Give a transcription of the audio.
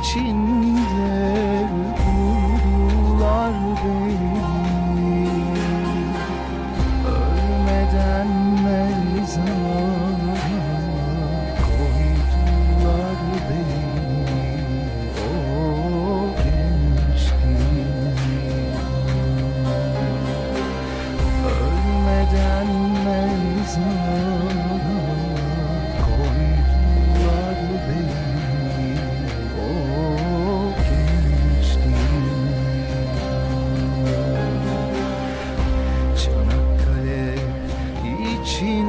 içinde vurdular beni. Ölmeden 情。